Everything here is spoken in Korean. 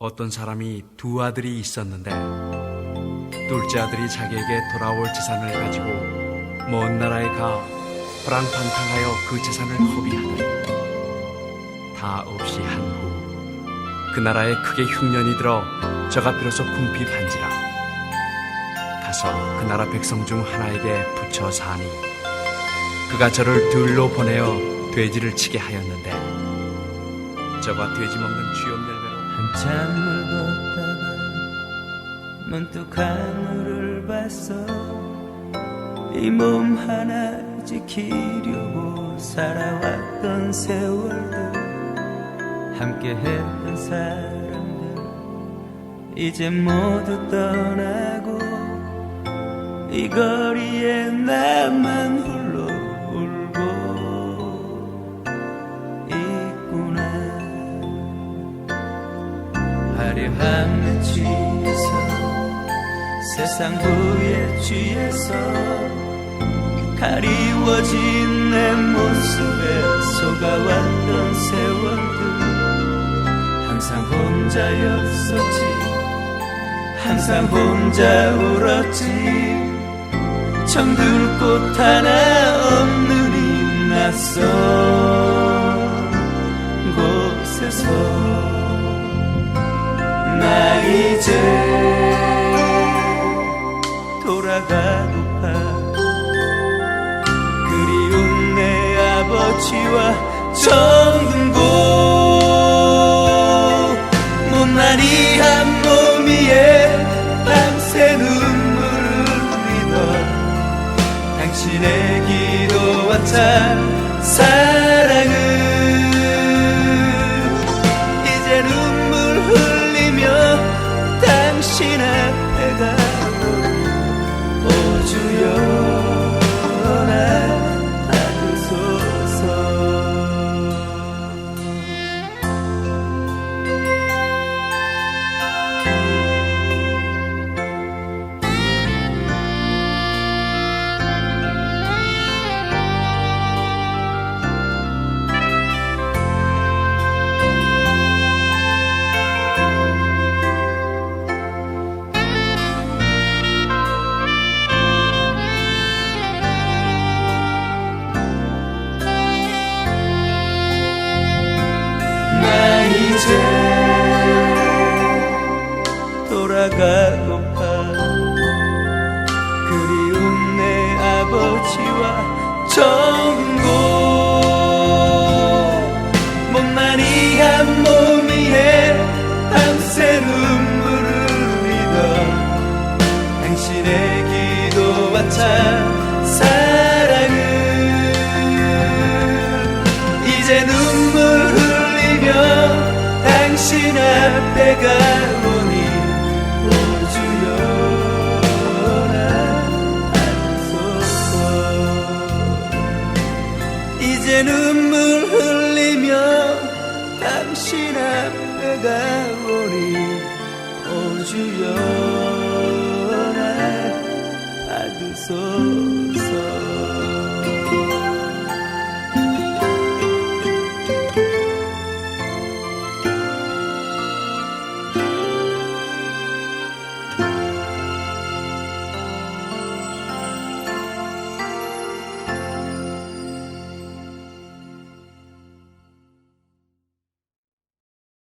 어떤 사람이 두 아들이 있었는데 둘째 아들이 자기에게 돌아올 재산을 가지고 먼 나라에 가 호랑판탕하여 그 재산을 허비하더니 다 없이 한 후 그 나라에 크게 흉년이 들어 저가 비로소 궁핍한지라 가서 그 나라 백성 중 하나에게 붙여 사니 그가 저를 들로 보내어 돼지를 치게 하였는데 저가 돼지 먹는 열 한참을 걷다가 문득 하늘을 봤어 이 몸 하나 지키려고 살아왔던 세월들 함께 했던 사람들 이제 모두 떠나고 이 거리에 나만 화려한 내 취해서 세상 부에 취해서 가리워진 내 모습에 속아왔던 세월들. 항상 혼자였었지 항상 혼자 울었지. 정들 곳 하나 이제 돌아가고파. 그리운 내 아버지와 정든 곳 못난이 한 몸 위에 밤새 눈물을 흘리던 당신의 기도와 찬 사랑 당신 앞에 가오니 오주여 나 받소서 이제 눈물 흘리며 당신 앞에 가오니 오주여 나 받으소서